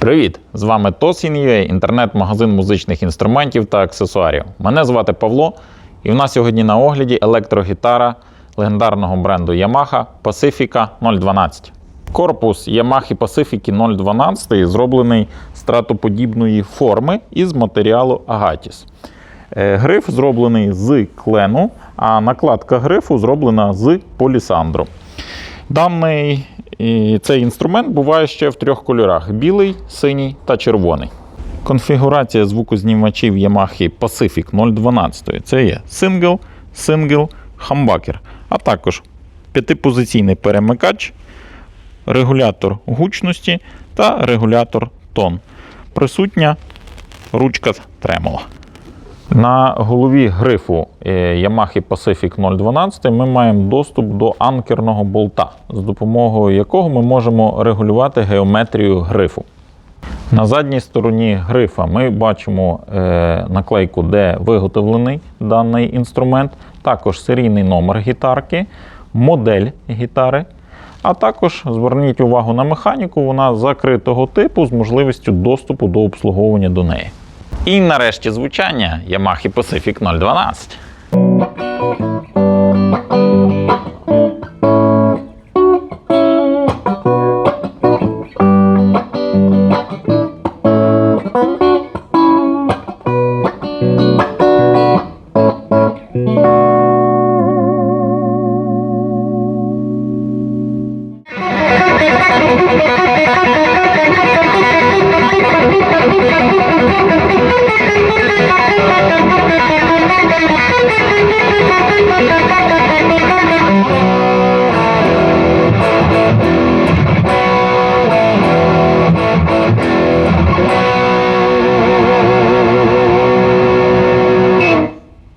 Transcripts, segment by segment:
Привіт! З вами Tosin.ua, інтернет-магазин музичних інструментів та аксесуарів. Мене звати Павло, і в нас сьогодні на огляді електрогітара легендарного бренду Yamaha Pacifica 012. Корпус Yamaha Pacifica 012 зроблений стратоподібної форми із матеріалу Agatis. Е, Гриф зроблений з клену, а накладка грифу зроблена з полісандру. Даний цей інструмент буває ще в трьох кольорах: білий, синій та червоний. Конфігурація звукознімачів Yamaha Pacific 012 це є сингл, сингл, хамбакер, а також п'ятипозиційний перемикач, регулятор гучності та регулятор тон. Присутня ручка тремола. На голові грифу е, Yamaha Pacific 012 ми маємо доступ до анкерного болта, з допомогою якого ми можемо регулювати геометрію грифу. На задній стороні грифа ми бачимо е, наклейку, де виготовлений даний інструмент, також серійний номер гітарки, модель гітари. А також зверніть увагу на механіку, вона закритого типу з можливістю доступу до обслуговування до неї. І нарешті звучання Yamaha Pacific 012.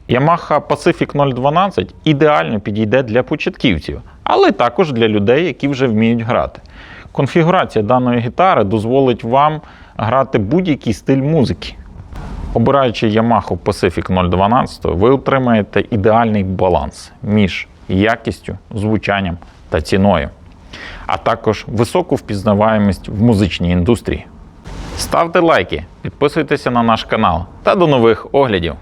Yamaha Pacific 012 ідеально підійде для початківців, але також для людей, які вже вміють грати. Конфігурація даної гітари дозволить вам грати будь-який стиль музики. Обираючи Yamaha Pacific 012, ви отримаєте ідеальний баланс між якістю, звучанням та ціною, а також високу впізнаваємість в музичній індустрії. Ставте лайки, підписуйтеся на наш канал та до нових оглядів!